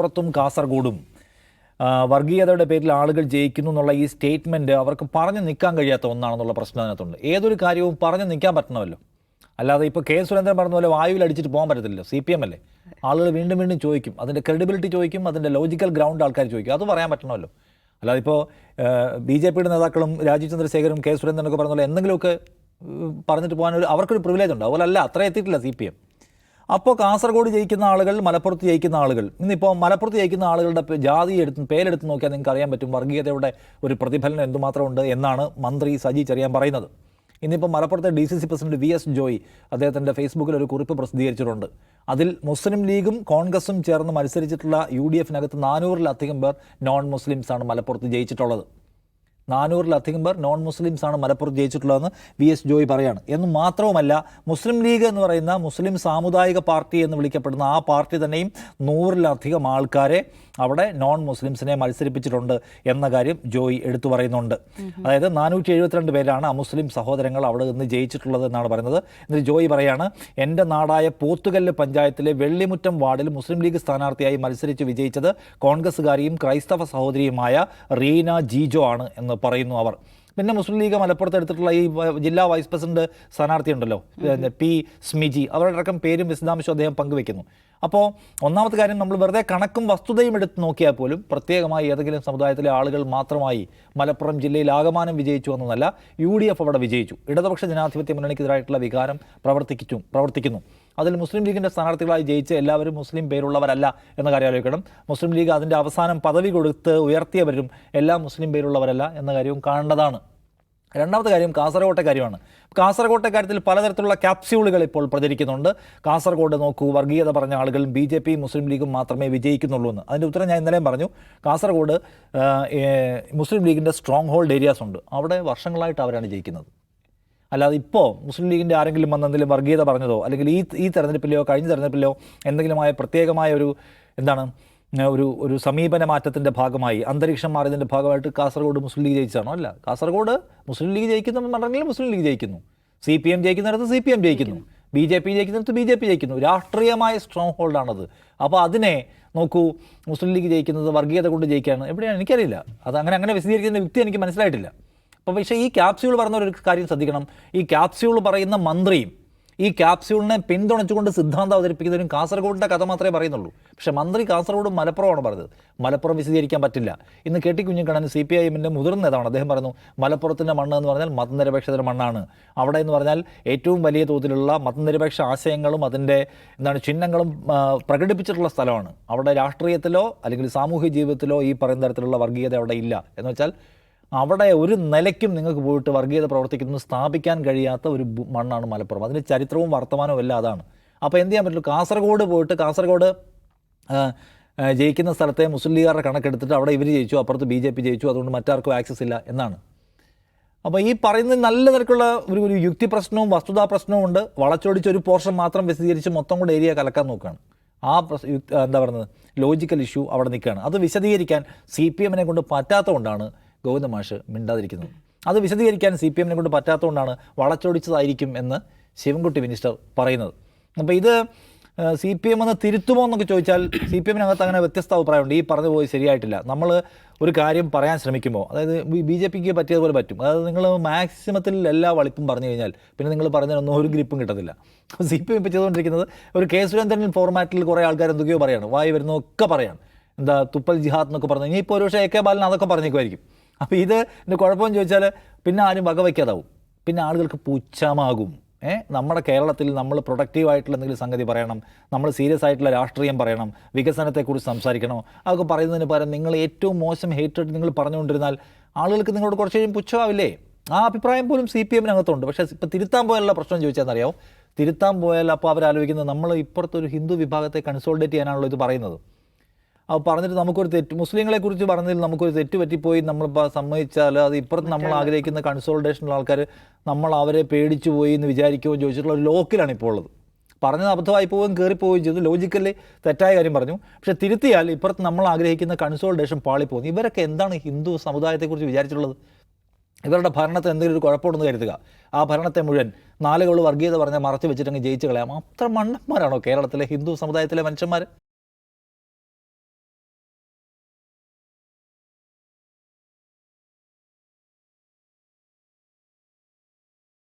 മലപ്പുറത്തും കാസർഗോഡും. വർഗീയതയുടെ പേരിൽ ആളുകൾ ജയിക്കുന്നു എന്നുള്ള ഈ സ്റ്റേറ്റ്മെന്റ് അവർക്ക് പറഞ്ഞു നിൽക്കാൻ കഴിയാത്ത ഒന്നാണെന്നുള്ള പ്രശ്നം അതിനകത്തുണ്ട്. ഏതൊരു കാര്യവും പറഞ്ഞു നിൽക്കാൻ പറ്റണമല്ലോ. അല്ലാതെ ഇപ്പോൾ കെ സുരേന്ദ്രൻ പറഞ്ഞ പോലെ വായുവിൽ അടിച്ചിട്ട് പോകാൻ പറ്റത്തില്ലല്ലോ. സി പി എം അല്ലേ? ആളുകൾ വീണ്ടും വീണ്ടും ചോദിക്കും. അതിന്റെ ക്രെഡിബിലിറ്റി ചോദിക്കും അതിന്റെ ലോജിക്കൽ ഗ്രൗണ്ട് ആൾക്കാർ ചോദിക്കും. അത് പറയാൻ പറ്റണമല്ലോ. അല്ലാതെ ഇപ്പോൾ ബി ജെ പിയുടെ നേതാക്കളും രാജീവ് ചന്ദ്രശേഖരും കെ സുരേന്ദ്രനൊക്കെ പറഞ്ഞ പോലെ എന്തെങ്കിലുമൊക്കെ പറഞ്ഞിട്ട് പോകാനൊരു അവർക്കൊരു പ്രിവിലേജ് ഉണ്ട്. അതുപോലെ അല്ല അത്ര എത്തിയിട്ടില്ല സി പി എം. അപ്പോൾ കാസർഗോഡ് ജയിക്കുന്ന ആളുകൾ മലപ്പുറത്ത് ജയിക്കുന്ന ആളുകൾ. ഇന്നിപ്പോൾ മലപ്പുറത്ത് ജയിക്കുന്ന ആളുകളുടെ ജാതി എടുത്ത് പേരെടുത്ത് നോക്കിയാൽ നിങ്ങൾക്ക് അറിയാൻ പറ്റും വർഗീയതയുടെ ഒരു പ്രതിഫലനം എന്തുമാത്രം ഉണ്ട് എന്നാണ് മന്ത്രി സജി ചെറിയാൻ പറയുന്നത്. ഇന്നിപ്പോൾ മലപ്പുറത്തെ D C C president V S Joy അദ്ദേഹത്തിന്റെ ഫേസ്ബുക്കിൽ ഒരു കുറിപ്പ് പ്രസിദ്ധീകരിച്ചിട്ടുണ്ട്. അതിൽ മുസ്ലിം ലീഗും കോൺഗ്രസും ചേർന്ന് മത്സരിച്ചിട്ടുള്ള യു ഡി എഫിനകത്ത് നാനൂറിലധികം പേർ നോൺ മുസ്ലിംസാണ് മലപ്പുറത്ത് ജയിച്ചിട്ടുള്ളത്. നാനൂറിലധികം പേർ നോൺ മുസ്ലിംസ് ആണ് മലപ്പുറത്ത് ജയിച്ചിട്ടുള്ളതെന്ന് വി എസ് ജോയി പറയാണ്. എന്ന് മാത്രവുമല്ല മുസ്ലിം ലീഗ് എന്ന് പറയുന്ന മുസ്ലിം സാമുദായിക പാർട്ടി എന്ന് വിളിക്കപ്പെടുന്ന ആ പാർട്ടി തന്നെയും നൂറിലധികം ആൾക്കാരെ അവിടെ നോൺ മുസ്ലിംസിനെ മത്സരിപ്പിച്ചിട്ടുണ്ട് എന്ന കാര്യം ജോയി എടുത്തു പറയുന്നുണ്ട്. അതായത് നാനൂറ്റി എഴുപത്തിരണ്ട് പേരാണ് അമുസ്ലിം സഹോദരങ്ങൾ അവിടെ നിന്ന് ജയിച്ചിട്ടുള്ളത് എന്നാണ് പറയുന്നത്. എന്നിട്ട് ജോയി പറയാണ് എന്റെ നാടായ പോത്തുകല്ല് പഞ്ചായത്തിലെ വെള്ളിമുറ്റം വാർഡിൽ മുസ്ലിം ലീഗ് സ്ഥാനാർത്ഥിയായി മത്സരിച്ച് വിജയിച്ചത് കോൺഗ്രസ്സുകാരിയും ക്രൈസ്തവ സഹോദരിയുമായ റീന ജീജോ ആണ് എന്ന് പറയുന്നു അവർ. പിന്നെ മുസ്ലിം ലീഗ് മലപ്പുറത്ത് എടുത്തിട്ടുള്ള ഈ ജില്ലാ വൈസ് പ്രസിഡന്റ് സ്ഥാനാർത്ഥി ഉണ്ടല്ലോ പി സ്മിജി അവരുടെ അടക്കം പേരും വിശദാംശവും അദ്ദേഹം പങ്കുവെക്കുന്നു. അപ്പോൾ ഒന്നാമത്തെ കാര്യം നമ്മൾ വെറുതെ കണക്കും വസ്തുതയും എടുത്ത് നോക്കിയാൽ പോലും പ്രത്യേകമായി ഏതെങ്കിലും സമുദായത്തിലെ ആളുകൾ മാത്രമായി മലപ്പുറം ജില്ലയിൽ ആകമാനം വിജയിച്ചു എന്നതല്ല യു ഡി എഫ് അവിടെ വിജയിച്ചു. ഇടതുപക്ഷ ജനാധിപത്യ മുന്നണിക്കെതിരായിട്ടുള്ള വികാരം പ്രവർത്തിക്കും പ്രവർത്തിക്കുന്നു. അതിൽ മുസ്ലിം ലീഗിന്റെ സ്ഥാനാർത്ഥികളായി ജയിച്ച എല്ലാവരും മുസ്ലിം പേരുള്ളവരല്ല എന്ന കാര്യം ആലോചിക്കണം. മുസ്ലിം ലീഗ് അതിന്റെ അവസാനം പദവി കൊടുത്ത് ഉയർത്തിയവരും എല്ലാ മുസ്ലിം പേരുള്ളവരല്ല എന്ന കാര്യവും കാണേണ്ടതാണ്. രണ്ടാമത്തെ കാര്യം കാസർഗോട്ടെ കാര്യമാണ്. കാസർഗോട്ടെ കാര്യത്തിൽ പലതരത്തിലുള്ള ക്യാപ്സ്യൂളുകൾ ഇപ്പോൾ പ്രചരിക്കുന്നുണ്ട്. കാസർഗോഡ് നോക്കൂ വർഗീയത പറഞ്ഞ ആളുകൾ ബി ജെ പി മുസ്ലിം ലീഗും മാത്രമേ വിജയിക്കുന്നുള്ളൂ എന്ന്. അതിന്റെ ഉത്തരം ഞാൻ ഇന്നലെയും പറഞ്ഞു. കാസർഗോഡ് മുസ്ലിം ലീഗിന്റെ സ്ട്രോങ് ഹോൾഡ് ഏരിയാസ് ഉണ്ട്. അവിടെ വർഷങ്ങളായിട്ട് അവരാണ് ജയിക്കുന്നത്. അല്ലാതെ ഇപ്പോൾ മുസ്ലിം ലീഗിന്റെ ആരെങ്കിലും വന്ന് എന്തെങ്കിലും വർഗീയത പറഞ്ഞതോ അല്ലെങ്കിൽ ഈ ഈ തെരഞ്ഞെടുപ്പിലെയോ കഴിഞ്ഞ തെരഞ്ഞെടുപ്പിലെയോ എന്തെങ്കിലുമായ പ്രത്യേകമായ ഒരു എന്താണ് ഒരു ഒരു സമീപന മാറ്റത്തിന്റെ ഭാഗമായി അന്തരീക്ഷം മാറിയതിന്റെ ഭാഗമായിട്ട് കാസർഗോഡ് മുസ്ലിം ലീഗ് ജയിച്ചതാണോ? അല്ല. കാസർഗോഡ് മുസ്ലിം ലീഗ് ജയിക്കുന്ന മണ്ഡലങ്ങളിൽ മുസ്ലിം ലീഗ് ജയിക്കുന്നു. സി പി എം ജയിക്കുന്നിടത്ത് സി പി എം ജയിക്കുന്നു ബി ജെ പി ജയിക്കുന്നിടത്ത് ബി ജെ പി ജയിക്കുന്നു. രാഷ്ട്രീയമായ സ്ട്രോങ് ഹോൾഡാണത് അപ്പോൾ അതിനെ നോക്കൂ മുസ്ലിം ലീഗ് ജയിക്കുന്നത് വർഗീയത കൊണ്ട് ജയിക്കുകയാണ് എവിടെയാണ്? എനിക്കറിയില്ല. അത് അങ്ങനെ അങ്ങനെ വിശദീകരിക്കുന്ന വ്യക്തി എനിക്ക് മനസ്സിലായിട്ടില്ല. അപ്പോൾ പക്ഷേ ഈ ക്യാപ്സ്യൂൾ പറയുന്ന ഒരു കാര്യം ശ്രദ്ധിക്കണം. ഈ ക്യാപ്സ്യൂൾ പറയുന്ന മന്ത്രിയും ഈ ക്യാപ്സ്യൂളിനെ പിന്തുണച്ചുകൊണ്ട് സിദ്ധാന്തം അവതരിപ്പിക്കുന്നതിനും കാസർഗോഡിന്റെ കഥ മാത്രമേ പറയുന്നുള്ളൂ. പക്ഷേ മന്ത്രി കാസർഗോഡ് മലപ്പുറമാണ് പറഞ്ഞത്. മലപ്പുറം വിശദീകരിക്കാൻ പറ്റില്ല. ഇന്ന് K T Kunhikannan C P I എമ്മിന്റെ മുതിർന്ന നേതാവാണ്. അദ്ദേഹം പറഞ്ഞു മലപ്പുറത്തിന്റെ മണ്ണ് എന്ന് പറഞ്ഞാൽ മതനിരപേക്ഷതയുടെ മണ്ണാണ്. അവിടെ എന്ന് പറഞ്ഞാൽ ഏറ്റവും വലിയ തോതിലുള്ള മതനിരപേക്ഷ ആശയങ്ങളും അതിന്റെ എന്താണ് ചിഹ്നങ്ങളും പ്രകടിപ്പിച്ചിട്ടുള്ള സ്ഥലമാണ്. അവിടെ രാഷ്ട്രീയത്തിലോ അല്ലെങ്കിൽ സാമൂഹ്യ ജീവിതത്തിലോ ഈ പറയുന്ന തരത്തിലുള്ള വർഗീയത അവിടെ ഇല്ല. എന്ന് വെച്ചാൽ അവിടെ ഒരു നിലയ്ക്കും നിങ്ങൾക്ക് പോയിട്ട് വർഗീയത പ്രവർത്തിക്കുന്നത് സ്ഥാപിക്കാൻ കഴിയാത്ത ഒരു മണ്ണാണ് മലപ്പുറം. അതിന് ചരിത്രവും വർത്തമാനവും എല്ലാം അതാണ്. അപ്പോൾ എന്ത് ചെയ്യാൻ പറ്റുള്ളൂ കാസർഗോഡ് പോയിട്ട് കാസർഗോഡ് ജയിക്കുന്ന സ്ഥലത്തെ മുസ്ലിം ലീഗുകാരുടെ കണക്കെടുത്തിട്ട് അവിടെ ഇവർ ജയിച്ചു അപ്പുറത്ത് ബി ജെ പി ജയിച്ചു അതുകൊണ്ട് മറ്റാർക്കും ആക്സസ് ഇല്ല എന്നാണ്. അപ്പോൾ ഈ പറയുന്നത് നല്ല നിരക്കുള്ള ഒരു ഒരു യുക്തി പ്രശ്നവും വസ്തുതാ പ്രശ്നവും ഉണ്ട്. വളച്ചൊടിച്ച് ഒരു പോർഷൻ മാത്രം വിശദീകരിച്ച് മൊത്തം കൂടെ ഏരിയ കലക്കാൻ നോക്കുകയാണ്. ആ എന്താ പറയുന്നത്? ലോജിക്കൽ ഇഷ്യൂ അവിടെ നിൽക്കുകയാണ്. അത് വിശദീകരിക്കാൻ സി പി എമ്മിനെ കൊണ്ട് പറ്റാത്തതുകൊണ്ടാണ് ഗോവിന്ദ മാഷ് മിണ്ടാതിരിക്കുന്നത് അത് വിശദീകരിക്കാൻ സി പി എമ്മിനെ കൊണ്ട് പറ്റാത്തതുകൊണ്ടാണ് വളച്ചൊടിച്ചതായിരിക്കും എന്ന് ശിവൻകുട്ടി മിനിസ്റ്റർ പറയുന്നത്. അപ്പോൾ ഇത് സി പി എം എന്ന് തിരുത്തുമോ എന്നൊക്കെ ചോദിച്ചാൽ സി പി എമ്മിനകത്ത് അങ്ങനെ വ്യത്യസ്ത അഭിപ്രായമുണ്ട്. ഈ പറഞ്ഞു പോയി ശരിയായിട്ടില്ല. നമ്മൾ ഒരു കാര്യം പറയാൻ ശ്രമിക്കുമ്പോൾ അതായത് ബി ജെ പിക്ക് പറ്റിയതുപോലെ പറ്റും. അതായത് നിങ്ങൾ മാക്സിമത്തിൽ എല്ലാ വളിപ്പും പറഞ്ഞു കഴിഞ്ഞാൽ പിന്നെ നിങ്ങൾ പറഞ്ഞതിനൊന്നും ഒരു ഗ്രിപ്പും കിട്ടത്തില്ല. സി പി എം ഇപ്പോൾ ചെയ്തുകൊണ്ടിരിക്കുന്നത് ഒരു കെ സുരേന്ദ്രൻ ഫോർമാറ്റിൽ കുറേ ആൾക്കാർ എന്തൊക്കെയോ പറയുകയാണ് വായി വരുന്നതൊക്കെ പറയാണ്. എന്താ തുപ്പൽ ജിഹാദ് എന്നൊക്കെ പറഞ്ഞു ഇനിയിപ്പോൾ ഒരു പക്ഷേ എ കെ ബാലൻ അതൊക്കെ പറഞ്ഞേക്കുമായിരിക്കും. അപ്പോൾ ഇത് എന്റെ കുഴപ്പമെന്ന് ചോദിച്ചാൽ പിന്നെ ആരും വകവയ്ക്കാതാവും പിന്നെ ആളുകൾക്ക് പുച്ഛമാകും. ഏ? നമ്മുടെ കേരളത്തിൽ നമ്മൾ പ്രൊഡക്റ്റീവായിട്ടുള്ള എന്തെങ്കിലും സംഗതി പറയണം. നമ്മൾ സീരിയസ് ആയിട്ടുള്ള രാഷ്ട്രീയം പറയണം. വികസനത്തെക്കുറിച്ച് സംസാരിക്കണം? അതൊക്കെ പറയുന്നതിന് പകരം നിങ്ങൾ ഏറ്റവും മോശം ഹേറ്റഡ് നിങ്ങൾ പറഞ്ഞുകൊണ്ടിരുന്നാൽ ആളുകൾക്ക് നിങ്ങളോട് കുറച്ച് കഴിയും പുച്ഛമാവില്ലേ? ആ അഭിപ്രായം പോലും സി പി എമ്മിനകത്തുണ്ട് പക്ഷേ ഇപ്പോൾ തിരുത്താൻ പോയാലുള്ള പ്രശ്നം ചോദിച്ചാൽ തിരുത്താൻ പോയാൽ അപ്പോൾ അവരാലോചിക്കുന്നത് നമ്മൾ ഇപ്പുറത്തൊരു ഹിന്ദു വിഭാഗത്തെ കൺസോൾഡേറ്റ് ചെയ്യാനാണല്ലോ ഇത് പറയുന്നത്. പറഞ്ഞിട്ട് നമുക്കൊരു തെറ്റ്. മുസ്ലിങ്ങളെ കുറിച്ച് പറഞ്ഞതിൽ നമുക്കൊരു തെറ്റ് പറ്റിപ്പോയി നമ്മൾ സമ്മതിച്ചാൽ അത് ഇപ്പുറത്ത് നമ്മൾ ആഗ്രഹിക്കുന്ന കൺസോൾട്ടേഷനുള്ള ആൾക്കാർ നമ്മൾ അവരെ പേടിച്ചു പോയി എന്ന് വിചാരിക്കുകയോ ചോദിച്ചിട്ടുള്ള ഒരു ലോക്കിലാണ് ഇപ്പോൾ ഉള്ളത്. പറഞ്ഞത് അബദ്ധമായി പോവുകയും കയറിപ്പോവുകയും ചെയ്തു. ലോജിക്കലി തെറ്റായ കാര്യം പറഞ്ഞു. പക്ഷേ തിരുത്തിയാൽ ഇപ്പുറത്ത് നമ്മൾ ആഗ്രഹിക്കുന്ന കൺസോൾട്ടേഷൻ പാളിപ്പോകുന്നു. ഇവരൊക്കെ എന്താണ് ഹിന്ദു സമുദായത്തെക്കുറിച്ച് വിചാരിച്ചിട്ടുള്ളത്? ഇവരുടെ ഭരണത്തിൽ എന്തെങ്കിലും ഒരു കുഴപ്പമുണ്ടെന്ന് കരുതുക. ആ ഭരണത്തെ മുഴുവൻ നാലുകൾ വർഗീയത പറഞ്ഞാൽ മറച്ചു വെച്ചിട്ടങ്ങ് ജയിച്ചു കളയാം. അത്ര മണ്ണന്മാരാണോ കേരളത്തിലെ ഹിന്ദു സമുദായത്തിലെ മനുഷ്യന്മാർ